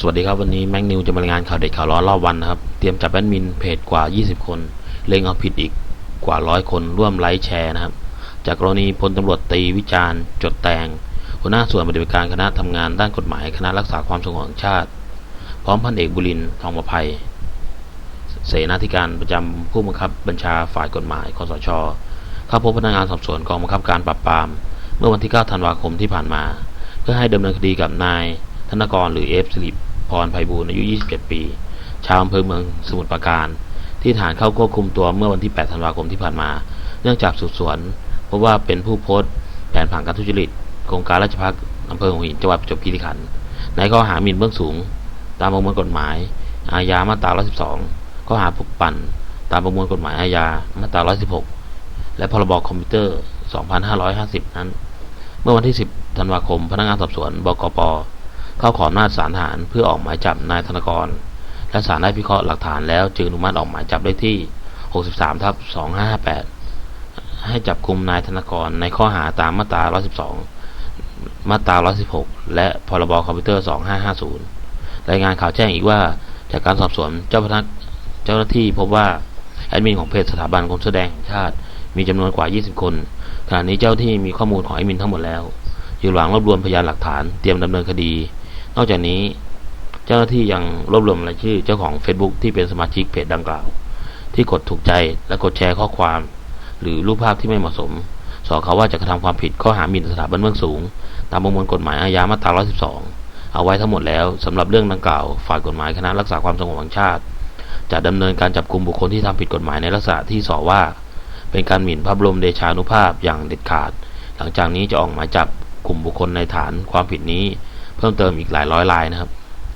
สวัสดีครับวันนี้แม็กนิวจะมารายงานข่าวเด็ดข่าวร้อนรอบวันนะครับ เตรียมจับแอดมินเพจกว่า 20 คน เล็งเอาผิดอีกกว่าร้อยคนร่วมไลค์แชร์นะครับ จากกรณีพลตำรวจตีวิจารณ์จดแตงหัวหน้าส่วนปฏิบัติการคณะทำงานด้านกฎหมายคณะรักษาความสงบแห่งชาติ พร้อมพันเอกบุรินทร์ทองประภัย เสนาธิการประจำผู้บังคับบัญชาฝ่ายกฎหมายคสชเข้าพบพนักงานสอบสวนกองบังคับการปราบปราม เมื่อวันที่ 9 ธันวาคมที่ผ่านมา เพื่อให้ดำเนินคดีกับนาย ธนกรหรือเอฟสิริ พรไพบูลอายุ 27 ปี ชาวอำเภอเมืองสมุทรปราการ ที่ฐานเข้าควบคุมตัวเมื่อวันที่ 8 ธันวาคมที่ผ่านมา เนื่องจากสืบสวนพบว่าเป็นผู้โพสต์แผนผังการทุจริตโครงการราชพักอำเภอหัวหินจังหวัดประจวบคีรีขันธ์ในข้อหาหมิ่นเบื้องสูง ตามประมวลกฎหมาย อาญามาตรา 112 ข้อหาปลุกปั่น ตามประมวลกฎหมายอาญามาตรา 116 และพรบคอมพิวเตอร์ 2550 นั้น เมื่อวันที่ 10 ธันวาคม พนักงานสอบสวน บกป เข้าขออำนาจศาลทหารเพื่อออกหมายจับนายธนกร และศาลได้พิเคราะห์หลักฐานแล้วจึงอนุมัติออกหมายจับได้ที่ 63ทับ2558 ให้จับกุมนายธนกรในข้อหาตามมาตรา 112 มาตรา 116 และพรบคอมพิวเตอร์ 2550 รายงานข่าวแจ้งอีกว่าจากการสอบสวนเจ้าพนักเจ้าหน้าที่พบว่าแอดมินของเพจสถาบันกรแสดงแห่งชาติมีจำนวนกว่า 20 คน ขณะนี้เจ้าที่มีข้อมูลของแอดมินทั้งหมดแล้ว อยู่ระหว่างรวบรวมพยานหลักฐานเตรียมดำเนินคดี นอกจากนี้เจ้าหน้าที่ยังรวบรวมรายชื่อเจ้าของ Facebook ที่เป็นสมาชิกเพจดังกล่าว ที่กดถูกใจและกดแชร์ข้อความ หรือรูปภาพที่ไม่เหมาะสมสอเขาว่าจะกระทำความผิดข้อหาหมิ่นสถาบันเบื้องสูง ตามประมวลกฎหมายอาญามาตรา 112 เอาไว้ทั้งหมดแล้วสำหรับเรื่องดังกล่าว ฝ่ายกฎหมายคณะรักษาความสงบแห่งชาติ จะดำเนินการจับกลุ่มบุคคลที่ทำผิดกฎหมายในลักษณะที่สอว่า เป็นการหมิ่นพระบรมเดชานุภาพอย่างเด็ดขาด หลังจากนี้จะออกหมายจับกลุ่มบุคคลในฐานความผิดนี้ เพิ่มเติมอีกหลายร้อยลายนะครับ